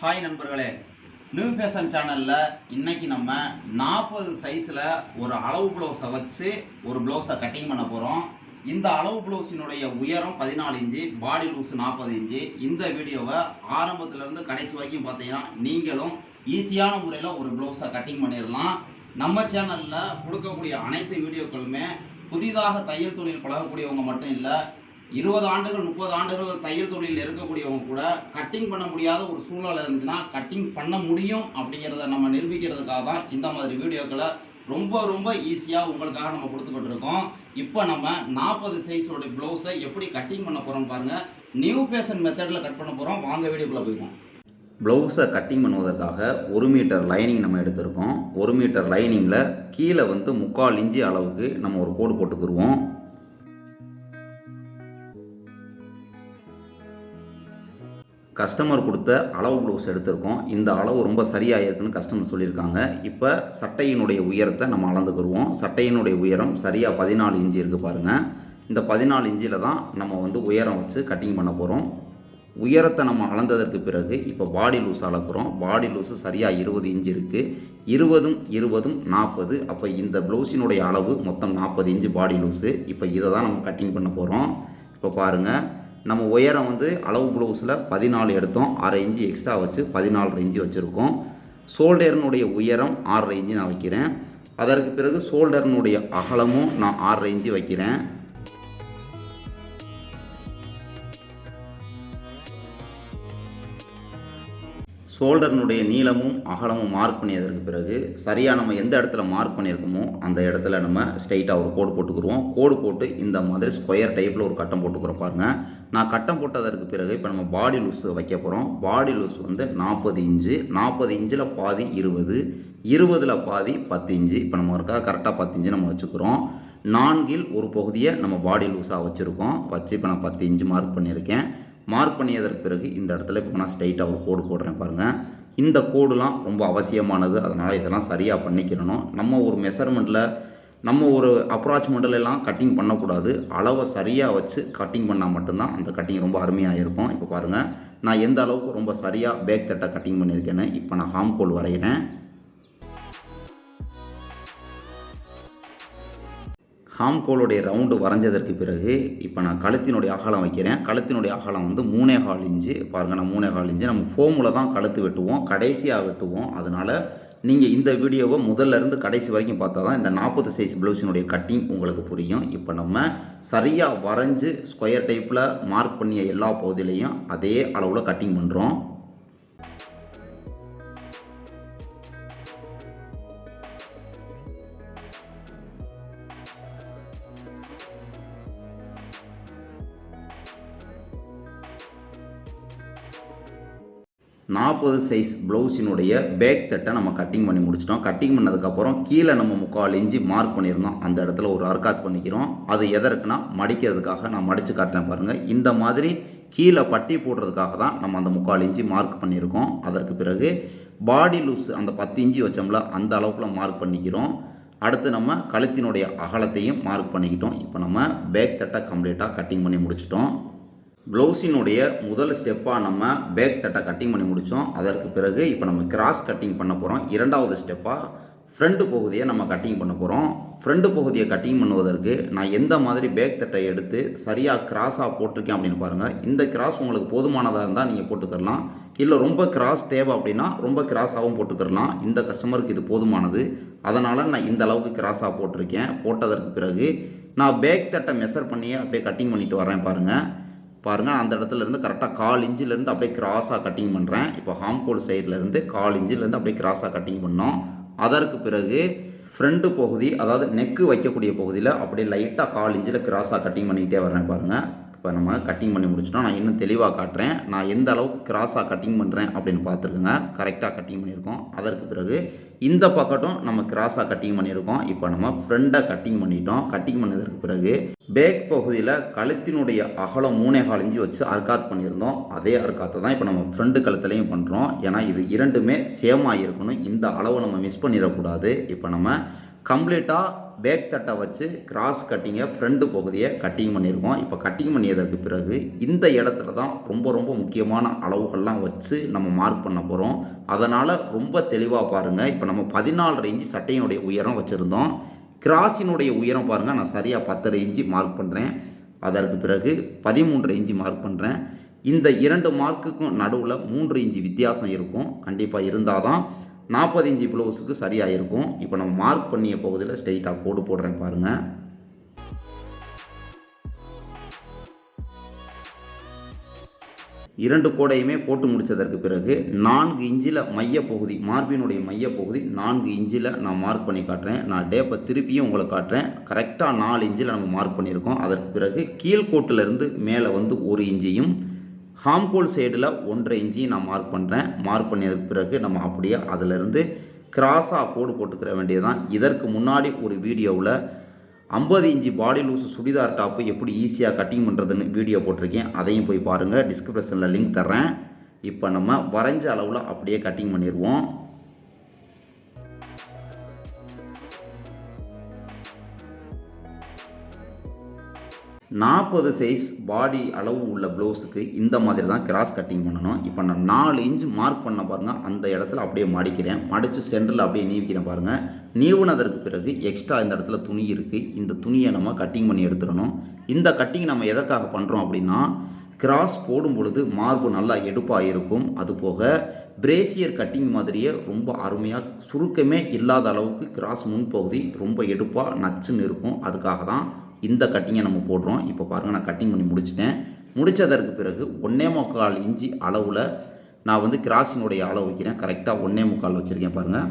Hi நண்பர்களே new fashion சேனலில் இன்றைக்கி நம்ம நாற்பது சைஸில் ஒரு அளவு ப்ளவுஸை வச்சு ஒரு ப்ளவுஸை கட்டிங் பண்ண போகிறோம் இந்த அளவு ப்ளவுஸினுடைய உயரம் பதினாலு இன்ச்சு பாடி லூஸ் நாற்பது இன்ச்சு. இந்த வீடியோவை ஆரம்பத்துலேருந்து கடைசி வரைக்கும் பார்த்தீங்கன்னா நீங்களும் ஈஸியான முறையில் ஒரு ப்ளவுஸை கட்டிங் பண்ணிடலாம். நம்ம சேனலில் கொடுக்கக்கூடிய அனைத்து வீடியோக்களுமே புதிதாக தையல் தொழில் பழகக்கூடியவங்க மட்டும் இல்லை இருபது ஆண்டுகள் முப்பது ஆண்டுகள் தையல் தொழிலில் இருக்கக்கூடியவங்க கூட கட்டிங் பண்ண முடியாத ஒரு சூழ்நிலை இருந்துச்சுன்னா கட்டிங் பண்ண முடியும் அப்படிங்கிறத நம்ம நிரூபிக்கிறதுக்காக தான் இந்த மாதிரி வீடியோக்களை ரொம்ப ரொம்ப ஈஸியாக உங்களுக்காக நம்ம கொடுத்துக்கிட்டு இருக்கோம் இப்போ நம்ம நாற்பது சைஸோட ப்ளவுஸை எப்படி கட்டிங் பண்ண போகிறோம் பாருங்கள் நியூ ஃபேஷன் மெத்தடில் கட் பண்ண போகிறோம் வாங்க வீடியோக்குள்ளே போயிடுவோம். ப்ளவுஸை கட்டிங் பண்ணுவதற்காக ஒரு மீட்டர் லைனிங் நம்ம எடுத்திருக்கோம். ஒரு மீட்டர் லைனிங்கில் கீழே வந்து முக்கால் இஞ்சி அளவுக்கு நம்ம ஒரு கோடு போட்டுக்கிருவோம். கஸ்டமர் கொடுத்த அளவு ப்ளவுஸ் எடுத்திருக்கோம். இந்த அளவு ரொம்ப சரியாக இருக்குன்னு கஸ்டமர் சொல்லியிருக்காங்க. இப்போ சட்டையினுடைய உயரத்தை நம்ம அளந்துக்கிருவோம். சட்டையினுடைய உயரம் சரியாக பதினாலு இன்ச்சு இருக்குது பாருங்கள் இந்த பதினாலு இன்ச்சில் தான் நம்ம வந்து உயரம் வச்சு கட்டிங் பண்ண போகிறோம் உயரத்தை நம்ம அளந்ததற்கு பிறகு இப்போ பாடி லூஸ் அளக்குறோம். பாடி லூஸு சரியாக இருபது இன்ச்சு இருக்குது இருபதும் இருபதும் நாற்பது அப்போ இந்த ப்ளவுஸினுடைய அளவு மொத்தம் நாற்பது இன்ச்சு பாடி லூஸு இப்போ இதை தான் நம்ம கட்டிங் பண்ண போகிறோம் இப்போ பாருங்கள் நம்ம உயரம் வந்து அளவு ப்ளவுஸில் பதினாலு எடுத்தோம். அரை இன்ச்சு எக்ஸ்ட்ரா வச்சு பதினாலு இன்ச்சு வச்சுருக்கோம். ஷோல்டர்னுடைய உயரம் ஆறரை இன்ச்சு நான் வைக்கிறேன். அதற்கு பிறகு ஷோல்டர்னுடைய அகலமும் நான் ஆறரை இன்ச்சு வைக்கிறேன். ஷோல்டர்னுடைய நீளமும் அகலமும் மார்க் பண்ணியதற்கு பிறகு சரியாக நம்ம எந்த இடத்துல மார்க் பண்ணியிருக்கோமோ அந்த இடத்துல நம்ம ஸ்ட்ரைட்டாக ஒரு கோடு போட்டுக்குருவோம் கோடு போட்டு இந்த மாதிரி ஸ்கொயர் டைப்பில் ஒரு கட்டம் போட்டுக்கிறோம் பாருங்கள் நான் கட்டம் போட்டதற்கு பிறகு இப்போ நம்ம பாடி லூஸ் வைக்க போகிறோம் பாடி லூஸ் வந்து நாற்பது இன்ச்சு. நாற்பது இன்ச்சில் பாதி இருபது. இருபதில் பாதி பத்து இன்ச்சு. இப்போ நம்ம இருக்கா கரெக்டாக பத்து இன்ச்சு நம்ம வச்சுக்கிறோம். நான்கில் ஒரு பகுதியை நம்ம பாடி லூஸாக வச்சுருக்கோம். வச்சு இப்போ நான் பத்து இன்ச்சு மார்க் பண்ணியிருக்கேன். மார்க் பண்ணியதற்கு பிறகு இந்த இடத்துல இப்போ நான் ஸ்ட்ரைட்டாக ஒரு கோடு போடுறேன் பாருங்கள் இந்த கோடுலாம் ரொம்ப அவசியமானது. அதனால் இதெல்லாம் சரியாக பண்ணிக்கிறணும். நம்ம ஒரு மெஷர்மெண்ட்டில் நம்ம ஒரு அப்ராச் எல்லாம் கட்டிங் பண்ணக்கூடாது. அளவை சரியாக வச்சு கட்டிங் பண்ணால் மட்டும்தான் அந்த கட்டிங் ரொம்ப அருமையாக இருக்கும். இப்போ பாருங்கள் நான் எந்த அளவுக்கு ரொம்ப சரியாக பேக் தட்டை கட்டிங் பண்ணியிருக்கேன்னு இப்போ நான் ஹாம் கோல் வரைகிறேன். ஹாம் கோலுடைய ரவுண்டு வரைஞ்சதற்கு பிறகு இப்போ நான் கழுத்தினுடைய அகலம் வைக்கிறேன். கழுத்தினுடைய அகலம் வந்து மூணே கால் இன்ச்சு. பாருங்கள் நான் மூணே கால் இன்ச்சு. நம்ம ஃபோமில் தான் கழுத்து வெட்டுவோம். கடைசியாக வெட்டுவோம். அதனால் நீங்கள் இந்த வீடியோவை முதல்ல இருந்து கடைசி வரைக்கும் பார்த்தா தான் இந்த நாற்பது சைஸ் ப்ளவுஸினுடைய கட்டிங் உங்களுக்கு புரியும். இப்போ நம்ம சரியாக வரைஞ்சு ஸ்கொயர் டைப்பில் மார்க் பண்ணிய எல்லா பகுதியிலையும் அதே அளவில் கட்டிங் பண்ணுறோம் நாற்பது சைஸ் ப்ளவுஸினுடைய பேக் தட்டை நம்ம கட்டிங் பண்ணி முடிச்சிட்டோம். கட்டிங் பண்ணதுக்கப்புறம் கீழே நம்ம முக்கால் இஞ்சி மார்க் பண்ணியிருந்தோம். அந்த இடத்துல ஒரு அர்க்காத் பண்ணிக்கிறோம். அது எதற்குனா மடிக்கிறதுக்காக நான் மடித்து காட்டுறேன் பாருங்கள் இந்த மாதிரி கீழே பட்டி போடுறதுக்காக தான் நம்ம அந்த முக்கால் இஞ்சி மார்க் பண்ணியிருக்கோம். அதற்கு பிறகு பாடி லூஸ் அந்த பத்து இஞ்சி வச்சோம்ல அந்த அளவுக்குள்ள மார்க் பண்ணிக்கிறோம். அடுத்து நம்ம கழுத்தினுடைய அகலத்தையும் மார்க் பண்ணிக்கிட்டோம். இப்போ நம்ம பேக் தட்டை கம்ப்ளீட்டாக கட்டிங் பண்ணி முடிச்சிட்டோம். ப்ளவுஸினுடைய முதல் ஸ்டெப்பாக நம்ம பேக் தட்டை கட்டிங் பண்ணி முடித்தோம் அதற்கு பிறகு இப்போ நம்ம கிராஸ் கட்டிங் பண்ண போகிறோம் இரண்டாவது ஸ்டெப்பாக ஃப்ரண்ட் பகுதியை நம்ம கட்டிங் பண்ண போகிறோம் ஃப்ரண்ட் பகுதியை கட்டிங் பண்ணுவதற்கு நான் எந்த மாதிரி பேக் தட்டை எடுத்து சரியாக கிராஸாக போட்டிருக்கேன் அப்படின்னு பாருங்கள் இந்த கிராஸ் உங்களுக்கு போதுமானதாக இருந்தால் நீங்கள் போட்டுக்கரலாம் இல்லை ரொம்ப கிராஸ் தேவை அப்படின்னா ரொம்ப கிராஸாகவும் போட்டுக்கரலாம் இந்த கஸ்டமருக்கு இது போதுமானது. அதனால் நான் இந்த அளவுக்கு கிராஸாக போட்டிருக்கேன். போட்டதற்கு பிறகு நான் பேக் தட்டை மெஷர் பண்ணியே அப்படியே கட்டிங் பண்ணிட்டு வரேன் பாருங்கள் பாருங்கள் அந்த இடத்துல இருந்து கரெக்டாக கால் இன்ச்சிலேருந்து அப்படியே கிராஸாக கட்டிங் பண்ணுறேன் இப்போ ஹாம்கோல் சைட்லேருந்து கால் இன்ச்சிலேருந்து அப்படியே கிராஸாக கட்டிங் பண்ணோம். அதற்கு பிறகு ஃப்ரண்ட்டு பகுதி அதாவது நெக்கு வைக்கக்கூடிய பகுதியில் அப்படியே லைட்டாக கால் இன்ச்சில் கிராஸாக கட்டிங் பண்ணிக்கிட்டே வரேன் பாருங்கள் இப்போ நம்ம கட்டிங் பண்ணி முடிச்சிட்டோம். நான் இன்னும் தெளிவாக காட்டுறேன். நான் எந்த அளவுக்கு கிராஸாக கட்டிங் பண்ணுறேன் அப்படின்னு பார்த்துருக்குங்க. கரெக்டாக கட்டிங் பண்ணியிருக்கோம். அதற்கு பிறகு இந்த பக்கட்டும் நம்ம கிராஸாக கட்டிங் பண்ணியிருக்கோம். இப்போ நம்ம ஃப்ரண்டை கட்டிங் பண்ணிட்டோம். கட்டிங் பண்ணதற்கு பிறகு பேக் பகுதியில் கழுத்தினுடைய அகலம் மூணே காலஞ்சி வச்சு அர்க்காத் பண்ணியிருந்தோம். அதே அர்க்காத்தை தான் இப்போ நம்ம ஃப்ரெண்டு கழுத்துலையும் பண்ணுறோம் ஏன்னா இது இரண்டுமே சேம் ஆகியிருக்கணும் இந்த அளவை நம்ம மிஸ் பண்ணிடக்கூடாது. இப்போ நம்ம கம்ப்ளீட்டாக பேக் தட்டை வச்சு கிராஸ் கட்டிங்கை ஃப்ரண்ட் பகுதியை கட்டிங் பண்ணியிருக்கோம். இப்போ கட்டிங் பண்ணியதற்கு பிறகு இந்த இடத்துல தான் ரொம்ப ரொம்ப முக்கியமான அளவுகள்லாம் வச்சு நம்ம மார்க் பண்ண போகிறோம் அதனால் ரொம்ப தெளிவாக பாருங்கள் இப்போ நம்ம பதினாலரை இன்ச்சு சட்டையினுடைய உயரம் வச்சுருந்தோம். கிராஸினுடைய உயரம் பாருங்கள் நான் சரியாக பத்தரை இன்ச்சு மார்க் பண்ணுறேன் அதற்கு பிறகு பதிமூன்றரை இன்ச்சு மார்க் பண்ணுறேன் இந்த இரண்டு மார்க்குக்கும் நடுவில் மூன்று இன்ச்சு வித்தியாசம் இருக்கும். கண்டிப்பாக இருந்தால் தான் நாற்பது இஞ்சி ப்ளவுஸுக்கு சரியாக இருக்கும் இப்போ நம்ம மார்க் பண்ணிய பகுதியில் ஸ்ட்ரெயிட்டாக கோடு போடுறேன் பாருங்கள் இரண்டு கோடையுமே போட்டு முடித்ததற்கு பிறகு நான்கு இன்ச்சில் மையப்பகுதி மார்பினுடைய மையப்பகுதி நான்கு இன்ச்சில் நான் மார்க் பண்ணி காட்டுறேன். நான் டேப்பை திருப்பியும் உங்களை காட்டுறேன். கரெக்டாக நாலு இன்ச்சில் நம்ம மார்க் பண்ணியிருக்கோம். அதற்கு பிறகு கீழ்கோட்டிலிருந்து மேலே வந்து ஒரு இன்ச்சியும் ஹாம்கோல் சைடில் ஒன்றரை இன்ச்சி நான் மார்க் பண்ணுறேன் மார்க் பண்ணியதுக்கு பிறகு நம்ம அப்படியே அதிலிருந்து கிராஸாக கோடு போட்டுக்கிற வேண்டியதுதான். இதற்கு முன்னாடி ஒரு வீடியோவில் ஐம்பது inch body loose churidar top எப்படி ஈஸியாக கட்டிங் பண்ணுறதுன்னு வீடியோ போட்டிருக்கேன். அதையும் போய் பாருங்கள் டிஸ்கிரிப்ஷனில் லிங்க் தர்றேன். இப்போ நம்ம வரைஞ்ச அளவில் அப்படியே கட்டிங் பண்ணிடுவோம் நாற்பது சைஸ் பாடி அளவு உள்ள ப்ளவுஸுக்கு இந்த மாதிரி தான் கிராஸ் கட்டிங் பண்ணணும். இப்போ நான் நாலு இன்ச் மார்க் பண்ண பாருங்கள் அந்த இடத்துல அப்படியே மடிக்கிறேன். மடித்து சென்டரில் அப்படியே நீவிக்கிறேன் பாருங்கள் நீவுனதற்கு பிறகு எக்ஸ்ட்ரா இந்த இடத்துல துணி இருக்குது இந்த துணியை நம்ம கட்டிங் பண்ணி எடுத்துடணும். இந்த கட்டிங் நம்ம எதற்காக பண்ணுறோம் அப்படின்னா கிராஸ் போடும் பொழுது மார்பு நல்லா எடுப்பாக இருக்கும். அதுபோக பிரேசியர் கட்டிங் மாதிரியே ரொம்ப அருமையாக சுருக்கமே இல்லாத அளவுக்கு கிராஸ் முன்பகுதி ரொம்ப எடுப்பாக நச்சுன்னு இருக்கும். அதுக்காக தான் இந்த கட்டிங்கை நம்ம போடுறோம். இப்போ பாருங்கள் நான் கட்டிங் பண்ணி முடிச்சிட்டேன். முடித்ததற்கு பிறகு ஒன்றே முக்கால் இஞ்சி அளவில் நான் வந்து கிராஸினுடைய அளவு வைக்கிறேன். கரெக்டாக ஒன்றே முக்கால் வச்சுருக்கேன் பாருங்கள்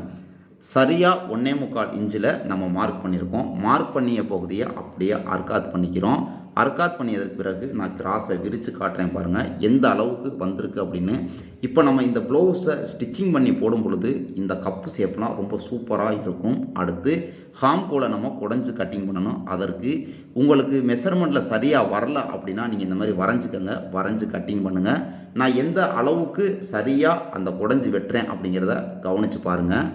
சரியாக ஒன்றே முக்கால் இன்ச்சில் நம்ம மார்க் பண்ணியிருக்கோம். மார்க் பண்ணிய பகுதியை அப்படியே அர்க்காத் பண்ணிக்கிறோம். அர்க்காத் பண்ணியதற்கு பிறகு நான் கிராஸை விரித்து காட்டுறேன் பாருங்கள் எந்த அளவுக்கு வந்திருக்கு அப்படின்னு. இப்போ நம்ம இந்த ப்ளவுஸை ஸ்டிச்சிங் பண்ணி போடும் பொழுது இந்த கப்பு ஷேப்லாம் ரொம்ப சூப்பராக இருக்கும். அடுத்து ஹாம்கோலை நம்ம குடஞ்சி கட்டிங் பண்ணணும். அதற்கு உங்களுக்கு மெஷர்மெண்ட்டில் சரியாக வரல அப்படின்னா நீங்கள் இந்த மாதிரி வரைஞ்சிக்கோங்க. வரைஞ்சி கட்டிங் பண்ணுங்கள் நான் எந்த அளவுக்கு சரியாக அந்த குடஞ்சி வெட்டுறேன் அப்படிங்கிறத கவனித்து பாருங்கள்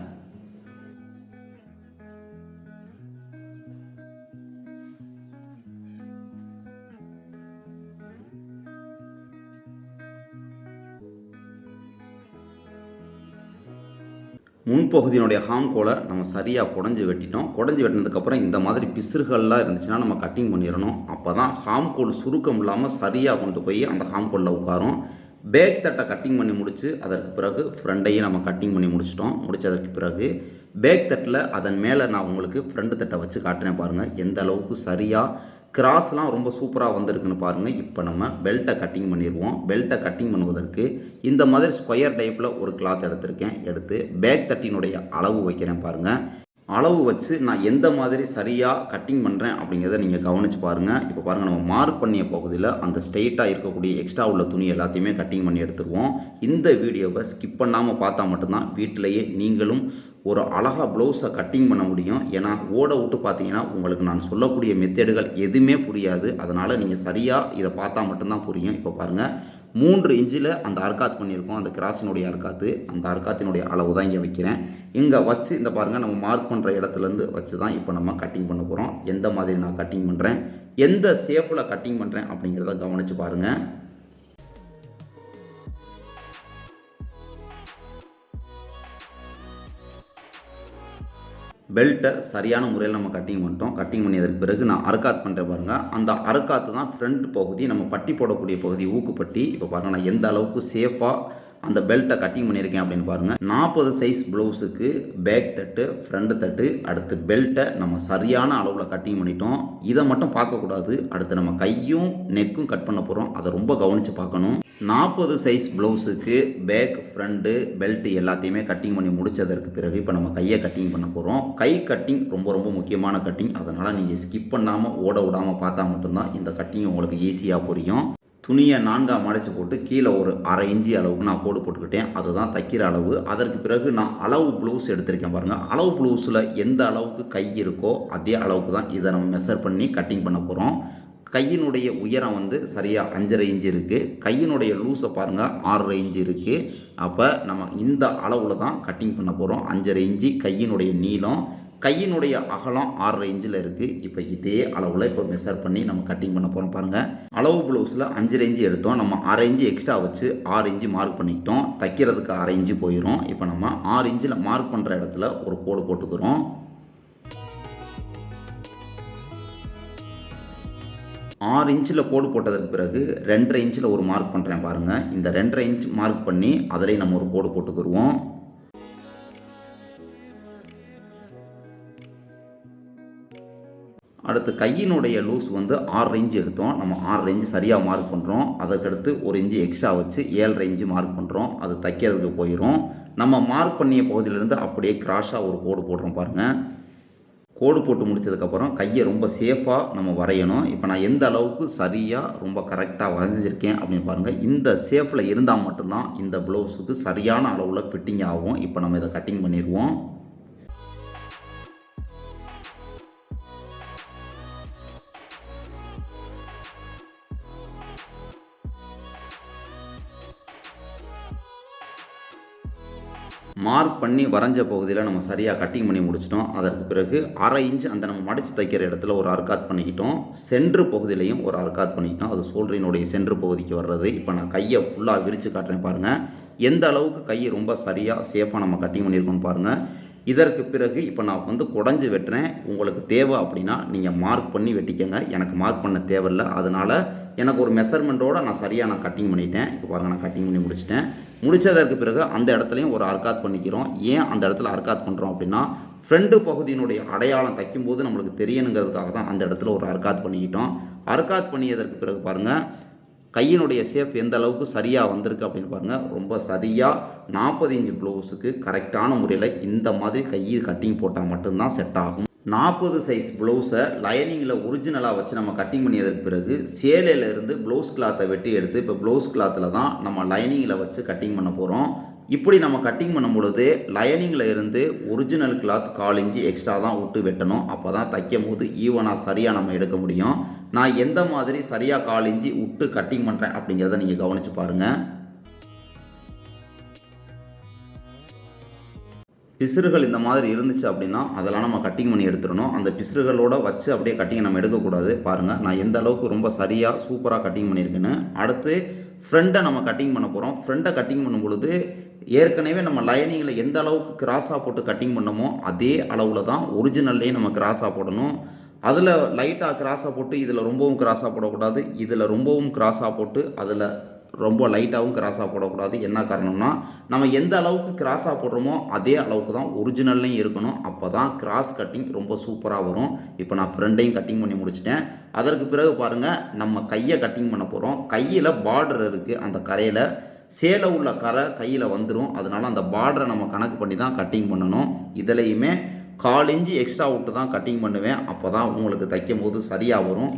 முன்பகுதியினுடைய ஹாம்கோலை நம்ம சரியாக குடஞ்சி வெட்டிட்டோம். குடஞ்சி வெட்டினதுக்கப்புறம் இந்த மாதிரி பிசுறுகள்லாம் இருந்துச்சுன்னா நம்ம கட்டிங் பண்ணிடணும். அப்போ தான் ஹாம்கோல் சுருக்கம் இல்லாமல் சரியாக கொண்டு போய் அந்த ஹாம்கோலில் உட்காரும். பேக் தட்டை கட்டிங் பண்ணி முடித்து அதற்கு பிறகு ஃப்ரண்டையும் நம்ம கட்டிங் பண்ணி முடிச்சிட்டோம். முடித்ததற்கு பிறகு பேக் தட்டில் அதன் மேலே நான் உங்களுக்கு ஃப்ரண்ட் தட்டை வச்சு காட்டினேன் பாருங்கள் எந்த அளவுக்கு சரியாக கிராஸ்லாம் ரொம்ப சூப்பராக வந்திருக்குன்னு பாருங்கள் இப்போ நம்ம பெல்ட்டை கட்டிங் பண்ணிடுவோம் பெல்ட்டை கட்டிங் பண்ணுவதற்கு இந்த மாதிரி ஸ்கொயர் டைப்பில் ஒரு கிளாத் எடுத்திருக்கேன். எடுத்து பேக் தட்டினுடைய அளவு வைக்கிறேன் பாருங்கள் அளவு வச்சு நான் எந்த மாதிரி சரியாக கட்டிங் பண்ணுறேன் அப்படிங்கிறத நீங்கள் கவனித்து பாருங்கள் இப்போ பாருங்கள் நம்ம மார்க் பண்ணிய பகுதியில் அந்த ஸ்ட்ரெயிட்டாக இருக்கக்கூடிய எக்ஸ்ட்ரா உள்ள துணி எல்லாத்தையுமே கட்டிங் பண்ணி எடுத்துருவோம். இந்த வீடியோவை ஸ்கிப் பண்ணாமல் பார்த்தா மட்டும்தான் வீட்டிலையே நீங்களும் ஒரு அழகாக ப்ளவுஸை கட்டிங் பண்ண முடியும். ஏன்னா ஓட விட்டு பார்த்தீங்கன்னா உங்களுக்கு நான் சொல்லக்கூடிய மெத்தேடுகள் எதுவுமே புரியாது. அதனால் நீங்கள் சரியாக இதை பார்த்தா மட்டும்தான் புரியும். இப்போ பாருங்கள் மூன்று இன்ச்சில் அந்த அர்க்காத் பண்ணியிருக்கோம். அந்த கிராஸினுடைய அர்க்காத்து. அந்த அர்க்காத்தினுடைய அளவு தான் இங்கே வைக்கிறேன். இங்கே வச்சு இந்த பாருங்கள் நம்ம மார்க் பண்ணுற இடத்துலேருந்து வச்சு தான் இப்போ நம்ம கட்டிங் பண்ண போகிறோம் எந்த மாதிரி நான் கட்டிங் பண்ணுறேன் எந்த சேஃபில் கட்டிங் பண்ணுறேன் அப்படிங்கிறத கவனித்து பாருங்கள் பெல்ட்டை சரியான முறையில் நம்ம கட்டிங் பண்ணிட்டோம். கட்டிங் பண்ணியதற்கு பிறகு நான் அறுக்காத் பண்ணுறேன் பாருங்கள் அந்த அறுக்காத்து தான் ஃப்ரண்ட் பகுதி நம்ம பட்டி போடக்கூடிய பகுதி ஊக்குப்பட்டி. இப்போ பாருங்கள் நான் எந்த அளவுக்கு சேஃபாக அந்த பெல்ட்டை கட்டிங் பண்ணியிருக்கேன் அப்படின்னு பாருங்கள் நாற்பது சைஸ் ப்ளவுஸுக்கு பேக் தட்டு ஃப்ரண்ட் தட்டு அடுத்து பெல்ட்டை நம்ம சரியான அளவில் கட்டிங் பண்ணிட்டோம். இதை மட்டும் பார்க்கக்கூடாது அடுத்து நம்ம கையும் நெக்கும் கட் பண்ண போகிறோம் அதை ரொம்ப கவனித்து பார்க்கணும். நாற்பது சைஸ் ப்ளவுஸுக்கு பேக் ஃப்ரண்ட்டு பெல்ட் எல்லாத்தையுமே கட்டிங் பண்ணி முடித்ததற்கு பிறகு இப்போ நம்ம கையை கட்டிங் பண்ண போகிறோம் கை கட்டிங் ரொம்ப ரொம்ப முக்கியமான கட்டிங் அதனால் நீங்கள் ஸ்கிப் பண்ணாமல் ஓட விடாமல் பார்த்தா மட்டும்தான் இந்த கட்டிங் உங்களுக்கு ஈஸியாக புரியும். துணியை நான்காக மடைச்சு போட்டு கீழே ஒரு அரை இஞ்சி அளவுக்கு நான் கோடு போட்டுக்கிட்டேன். அதுதான் தைக்கிற அளவு. அதற்கு பிறகு நான் அளவு ப்ளவுஸ் எடுத்திருக்கேன் பாருங்கள் அளவு ப்ளவுஸில் எந்த அளவுக்கு கை இருக்கோ அதே அளவுக்கு தான் இதை நம்ம மெஷர் பண்ணி கட்டிங் பண்ண போகிறோம் கையினுடைய உயரம் வந்து சரியாக அஞ்சரை இன்ச்சு இருக்குது கையினுடைய லூஸை பாருங்கள் ஆறரை இன்ச்சு இருக்குது அப்போ நம்ம இந்த அளவில் தான் கட்டிங் பண்ண போகிறோம் அஞ்சரை இன்ச்சு கையினுடைய நீளம். கையினுடைய அகலம் ஆறு ரேஞ்சில் இருக்குது இப்போ இதே அளவில் இப்போ மெஷர் பண்ணி நம்ம கட்டிங் பண்ண போகிறோம் பாருங்கள் அளவு ப்ளவுஸில் அஞ்சு ரேஞ்சு எடுத்தோம். நம்ம அரை இன்ச்சு எக்ஸ்ட்ரா வச்சு ஆறு இன்ச்சு மார்க் பண்ணிக்கிட்டோம். தைக்கிறதுக்கு அரை இன்ச்சு போயிடும் இப்போ நம்ம ஆறு இன்ச்சில் மார்க் பண்ணுற இடத்துல ஒரு கோடு போட்டுக்கிறோம். ஆறு இன்ச்சில் கோடு போட்டதுக்கு பிறகு ரெண்டரை இன்ச்சில் ஒரு மார்க் பண்ணுறேன் பாருங்கள் இந்த ரெண்டரை இன்ச் மார்க் பண்ணி அதிலே நம்ம ஒரு கோடு போட்டுக்கிருவோம். அடுத்து கையினுடைய லூஸ் வந்து ஆறு ரேஞ்சு எடுத்தோம். நம்ம ஆறு ரேஞ்சு சரியாக மார்க் பண்ணுறோம் அதுக்கடுத்து ஒரு இன்ச்சு எக்ஸ்ட்ரா வச்சு ஏழு ரேஞ்சு மார்க் பண்ணுறோம் அது தைக்கிறதுக்கு போயிடும் நம்ம மார்க் பண்ணிய பகுதியிலேருந்து அப்படியே கிராஷாக ஒரு கோடு போடுறோம் பாருங்கள் கோடு போட்டு முடிச்சதுக்கப்புறம் கையை ரொம்ப சேஃபாக நம்ம வரையணும். இப்போ நான் எந்த அளவுக்கு சரியாக ரொம்ப கரெக்டாக வரைஞ்சிருக்கேன் அப்படின்னு பாருங்கள் இந்த சேஃபில் இருந்தால் மட்டும்தான் இந்த ப்ளவுஸுக்கு சரியான அளவில் ஃபிட்டிங் ஆகும். இப்போ நம்ம இதை கட்டிங் பண்ணிடுவோம் மார்க் பண்ணி வரைஞ்ச பகுதியில் நம்ம சரியாக கட்டிங் பண்ணி முடிச்சிட்டோம். அதற்கு பிறகு அரை இன்ச் அந்த நம்ம மடித்து தைக்கிற இடத்துல ஒரு அர்க்காத் பண்ணிக்கிட்டோம். சென்று பகுதியிலையும் ஒரு அர்க்காத் பண்ணிக்கிட்டோம். அது சோல்டரினுடைய சென்று பகுதிக்கு வர்றது. இப்போ நான் கையை ஃபுல்லாக விரித்து காட்டுறேன் பாருங்கள் எந்த அளவுக்கு கையை ரொம்ப சரியாக சேஃபாக நம்ம கட்டிங் பண்ணியிருக்கோம்னு பாருங்கள் இதற்கு பிறகு இப்போ நான் வந்து குடஞ்சி வெட்டுறேன். உங்களுக்கு தேவை அப்படின்னா நீங்கள் மார்க் பண்ணி வெட்டிக்கங்க. எனக்கு மார்க் பண்ண தேவையில்லை. அதனால் எனக்கு ஒரு மெஷர்மெண்ட்டோடு நான் சரியாக நான் கட்டிங் பண்ணிட்டேன். இப்போ பாருங்கள் நான் கட்டிங் பண்ணி முடிச்சிட்டேன். முடித்ததற்கு பிறகு அந்த இடத்துலையும் ஒரு அர்க்காத் பண்ணிக்கிறோம். ஏன் அந்த இடத்துல அர்க்காத் பண்ணுறோம் அப்படின்னா ஃப்ரெண்டு பகுதியினுடைய அடையாளம் தைக்கும்போது நம்மளுக்கு தெரியணுங்கிறதுக்காக தான் அந்த இடத்துல ஒரு அர்க்காத் பண்ணிக்கிட்டோம். அர்க்காத் பண்ணியதற்கு பிறகு பாருங்கள் கையினுடைய சேஃப் எந்த அளவுக்கு சரியாக வந்திருக்கு அப்படின்னு பாருங்கள் ரொம்ப சரியாக நாற்பது இன்ச் ப்ளவுஸுக்கு கரெக்டான முறையில் இந்த மாதிரி கையில் கட்டிங் போட்டால் மட்டும்தான் செட் ஆகும். நாற்பது சைஸ் ப்ளவுஸை லைனிங்கில் ஒரிஜினலாக வச்சு நம்ம கட்டிங் பண்ணியதற்கு பிறகு சேலையிலேருந்து ப்ளவுஸ் கிளாத்தை வெட்டி எடுத்து இப்போ ப்ளவுஸ் கிளாத்தில் தான் நம்ம லைனிங்கில் வச்சு கட்டிங் பண்ண போகிறோம் இப்படி நம்ம கட்டிங் பண்ணும் பொழுது லைனிங்கில் இருந்து ஒரிஜினல் கிளாத் கால் இஞ்சி எக்ஸ்ட்ரா தான் விட்டு வெட்டணும். அப்போ தான் தைக்கும் போது ஈவனாக சரியாக நம்ம எடுக்க முடியும். நான் எந்த மாதிரி சரியாக கால் இஞ்சி விட்டு கட்டிங் பண்ணுறேன் அப்படிங்கிறத நீங்கள் கவனித்து பாருங்கள் பிசுறுகள் இந்த மாதிரி இருந்துச்சு அப்படின்னா அதெல்லாம் நம்ம கட்டிங் பண்ணி எடுத்துடணும். அந்த பிசுறுகளோட வச்சு அப்படியே கட்டிங் நம்ம எடுக்கக்கூடாது. பாருங்கள் நான் எந்த அளவுக்கு ரொம்ப சரியாக சூப்பராக கட்டிங் பண்ணியிருக்கேன்னு. அடுத்து ஃப்ரண்ட்டை நம்ம கட்டிங் பண்ண போகிறோம் ஃப்ரண்ட்டை கட்டிங் பண்ணும் பொழுது ஏற்கனவே நம்ம லைனிங்கில் எந்த அளவுக்கு கிராஸாக போட்டு கட்டிங் பண்ணமோ அதே அளவில் தான் ஒரிஜினல்லையும் நம்ம கிராஸாக போடணும். அதில் லைட்டாக கிராஸாக போட்டு இதில் ரொம்பவும் கிராஸாக போடக்கூடாது. இதில் ரொம்பவும் கிராஸாக போட்டு அதில் ரொம்ப லைட்டாகவும் கிராஸாக போடக்கூடாது. என்ன காரணம்னா நம்ம எந்த அளவுக்கு கிராஸாக போடுறோமோ அதே அளவுக்கு தான் ஒரிஜினல்லையும் இருக்கணும். அப்போ தான் கிராஸ் கட்டிங் ரொம்ப சூப்பராக வரும். இப்போ நான் ஃப்ரெண்டையும் கட்டிங் பண்ணி முடிச்சிட்டேன். அதற்கு பிறகு பாருங்கள் நம்ம கையை கட்டிங் பண்ண போகிறோம் கையில் பார்டர் இருக்குது அந்த கரையில். சேலை உள்ள கரை கையில் வந்துடும் அதனால் அந்த பார்டரை நம்ம கணக்கு பண்ணி தான் கட்டிங் பண்ணணும். இதுலேயுமே கால் இன்ச்சு எக்ஸ்ட்ரா விட்டு தான் கட்டிங் பண்ணுவேன். அப்போ தான் உங்களுக்கு தைக்கும் போது சரியாக வரும்.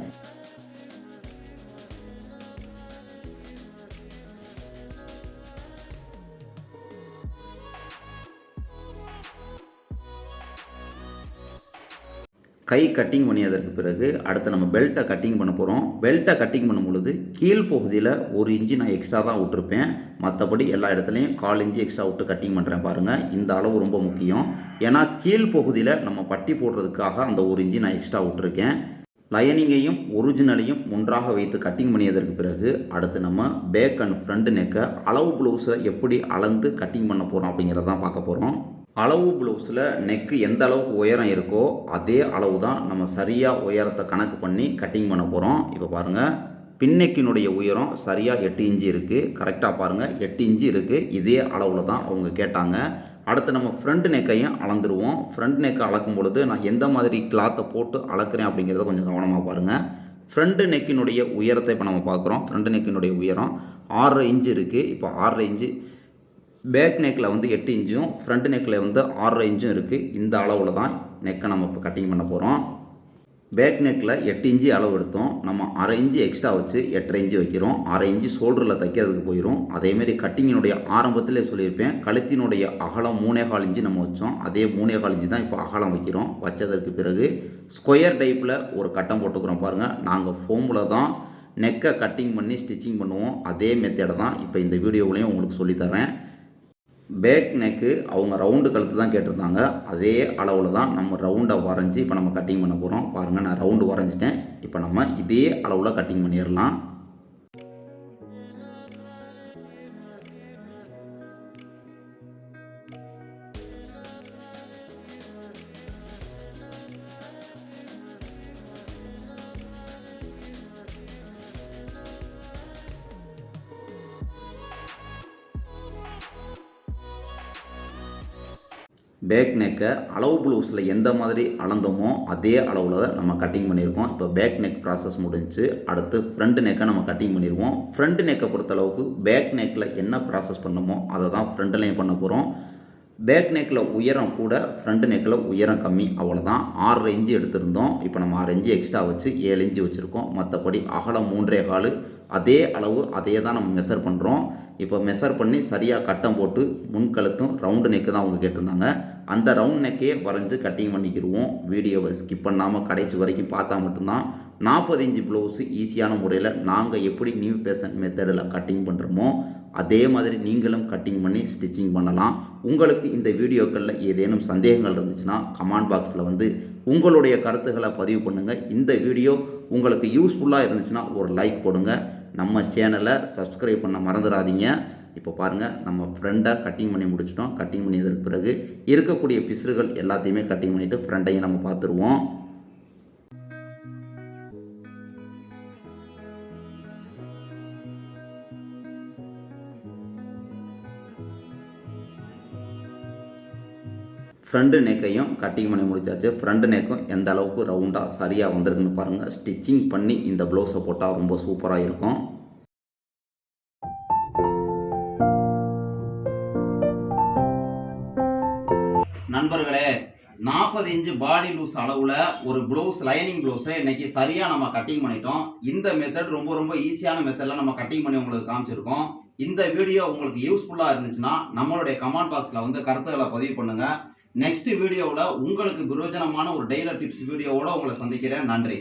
கை கட்டிங் பண்ணியதற்கு பிறகு அடுத்து நம்ம பெல்ட்டை கட்டிங் பண்ண போகிறோம் பெல்ட்டை கட்டிங் பண்ணும் பொழுது கீழ் பகுதியில் ஒரு இன்ச்சு நான் எக்ஸ்ட்ரா தான் விட்டுருப்பேன். மற்றபடி எல்லா இடத்துலையும் கால் இன்ச்சு எக்ஸ்ட்ரா விட்டு கட்டிங் பண்ணுறேன் பாருங்கள் இந்த அளவு ரொம்ப முக்கியம். ஏன்னா கீழ் பகுதியில் நம்ம பட்டி போடுறதுக்காக அந்த ஒரு இன்ச்சு நான் எக்ஸ்ட்ரா விட்டுருக்கேன். லைனிங்கையும் ஒரிஜினலையும் ஒன்றாக வைத்து கட்டிங் பண்ணியதற்கு பிறகு அடுத்து நம்ம பேக் அண்ட் ஃப்ரண்ட் நெக்கை அளவு ப்ளவுஸை எப்படி அளந்து கட்டிங் பண்ண போகிறோம் அப்படிங்கிறதான் பார்க்க போகிறோம் அளவு ப்ளவுஸில் நெக்கு எந்த அளவுக்கு உயரம் இருக்கோ அதே அளவு தான் நம்ம சரியாக உயரத்தை கணக்கு பண்ணி கட்டிங் பண்ண போகிறோம் இப்போ பாருங்கள் பின்னெக்கினுடைய உயரம் சரியாக எட்டு இன்ச்சு இருக்குது கரெக்டாக பாருங்கள் எட்டு இன்ச்சு இருக்குது இதே அளவில் தான் அவங்க கேட்டாங்க. அடுத்து நம்ம ஃப்ரண்ட் நெக்கையும் அளந்துருவோம். ஃப்ரண்ட் நெக்கை அளக்கும் பொழுது நான் எந்த மாதிரி கிளாத்தை போட்டு அளக்குறேன் அப்படிங்கிறத கொஞ்சம் கவனமாக பாருங்கள் ஃப்ரண்ட் நெக்கினுடைய உயரத்தை இப்போ நம்ம பார்க்குறோம். ஃப்ரண்ட் நெக்கினுடைய உயரம் ஆறரை இன்ச்சு இருக்குது இப்போ ஆறரை இன்ச்சு பேக் நெக்கில் வந்து எட்டு இன்ச்சும் ஃப்ரண்ட் நெக்கில் வந்து ஆறரை இன்ச்சும் இருக்குது இந்த அளவில் தான் நெக்கை நம்ம இப்போ கட்டிங் பண்ண போகிறோம் பேக் நெக்கில் எட்டு இன்ச்சு அளவு எடுத்தோம். நம்ம அரை இன்ச்சு எக்ஸ்ட்ரா வச்சு எட்டரை இன்ச்சு வைக்கிறோம். அரை இன்ச்சு ஷோல்டரில் தைக்கிறதுக்கு போயிடும் அதேமாரி கட்டிங்கினுடைய ஆரம்பத்திலே சொல்லியிருப்பேன். கழுத்தினுடைய அகலம் மூணே கால் இன்ச்சு நம்ம வச்சோம். அதே மூணே கால் இன்ச்சு தான் இப்போ அகலம் வைக்கிறோம். வச்சதற்கு பிறகு ஸ்கொயர் டைப்பில் ஒரு கட்டம் போட்டுக்கிறோம் பாருங்கள் நாங்கள் ஃபோமில் தான் நெக்கை கட்டிங் பண்ணி ஸ்டிச்சிங் பண்ணுவோம். அதே மெத்தடை தான் இப்போ இந்த வீடியோவிலையும் உங்களுக்கு சொல்லித்தரேன் பேக் நெக்கு அவங்க ரவுண்டு கழுத்து தான் கேட்டிருந்தாங்க. அதே அளவில் தான் நம்ம ரவுண்டை வரைஞ்சி இப்போ நம்ம கட்டிங் பண்ண போகிறோம் பாருங்கள் நான் ரவுண்டு வரைஞ்சிட்டேன். இப்போ நம்ம இதே அளவில் கட்டிங் பண்ணிடலாம். பேக் நெக்கை அளவு ப்ளவுஸில் எந்த மாதிரி அளந்தோமோ அதே அளவில் தான் நம்ம கட்டிங் பண்ணியிருக்கோம். இப்போ பேக் நெக் ப்ராசஸ் முடிஞ்சு அடுத்து ஃப்ரண்ட் நெக்கை நம்ம கட்டிங் பண்ணிடுவோம் ஃப்ரண்ட் நெக்கை பொறுத்தளவுக்கு பேக் நெக்கில் என்ன ப்ராசஸ் பண்ணமோ அதை தான் ஃப்ரண்ட்லேயும் பண்ண போகிறோம் பேக் நெக்கில் உயரம் கூட ஃப்ரண்ட் நெக்கில் உயரம் கம்மி அவ்வளோதான் ஆறு இன்ச்சு எடுத்திருந்தோம். இப்போ நம்ம ஆறு இன்ச்சு எக்ஸ்ட்ரா வச்சு ஏழு இன்ச்சு வச்சுருக்கோம். மற்றபடி அகலம் மூன்றே கால். அதே அளவு அதையே தான் நம்ம மெஷர் பண்ணுறோம் இப்போ மெஷர் பண்ணி சரியாக கட்டம் போட்டு முன்கழுத்தும் ரவுண்டு நெக்கு தான் அவங்க கேட்டிருந்தாங்க. அந்த ரவுண்ட் நெக்கே வரைஞ்சி கட்டிங் பண்ணிக்கிடுவோம் வீடியோவை ஸ்கிப் பண்ணாமல் கடைசி வரைக்கும் பார்த்தா மட்டும்தான் நாற்பது இன்ச்சு ப்ளவுஸு ஈஸியான முறையில் நாங்கள் எப்படி நியூ ஃபேஷன் மெத்தடில் கட்டிங் பண்ணுறோமோ அதே மாதிரி நீங்களும் கட்டிங் பண்ணி ஸ்டிச்சிங் பண்ணலாம். உங்களுக்கு இந்த வீடியோக்களில் ஏதேனும் சந்தேகங்கள் இருந்துச்சுன்னா கமெண்ட் பாக்ஸில் வந்து உங்களுடைய கருத்துக்களை பதிவு பண்ணுங்கள் இந்த வீடியோ உங்களுக்கு யூஸ்ஃபுல்லாக இருந்துச்சுன்னா ஒரு லைக் போடுங்கள் நம்ம சேனலை சப்ஸ்கிரைப் பண்ண மறந்துடாதீங்க இப்போ பாருங்கள் நம்ம ஃப்ரெண்டை கட்டிங் பண்ணி முடிச்சிட்டோம். கட்டிங் பண்ணியதற்கு பிறகு இருக்கக்கூடிய பிசுறுகள் எல்லாத்தையுமே கட்டிங் பண்ணிவிட்டு ஃப்ரெண்டையும் நம்ம பார்த்துருவோம். ஃப்ரண்ட் நெக்கையும் கட்டிங் பண்ணி முடிச்சாச்சு. ஃப்ரண்ட் நெக்கும் எந்த அளவுக்கு ரவுண்டாக சரியாக வந்திருக்குன்னு பாருங்கள் ஸ்டிச்சிங் பண்ணி இந்த ப்ளவுஸை போட்டால் ரொம்ப சூப்பராக இருக்கும். நண்பர்களே நாற்பது இன்ச்சு பாடி லூஸ் அளவில் ஒரு ப்ளவுஸ் லைனிங் ப்ளவுஸை இன்னைக்கு சரியாக நம்ம கட்டிங் பண்ணிட்டோம். இந்த மெத்தட் ரொம்ப ரொம்ப ஈஸியான மெத்தடில் நம்ம கட்டிங் பண்ணி உங்களுக்கு காமிச்சிருக்கோம். இந்த வீடியோ உங்களுக்கு யூஸ்ஃபுல்லாக இருந்துச்சுன்னா நம்மளுடைய கமெண்ட் பாக்ஸில் வந்து கருத்துக்களை பதிவு பண்ணுங்கள் நெக்ஸ்ட் வீடியோவில் உங்களுக்கு பிரயோஜனமான ஒரு டெய்லர் டிப்ஸ் வீடியோவோட உங்களை சந்திக்கிறேன். நன்றி.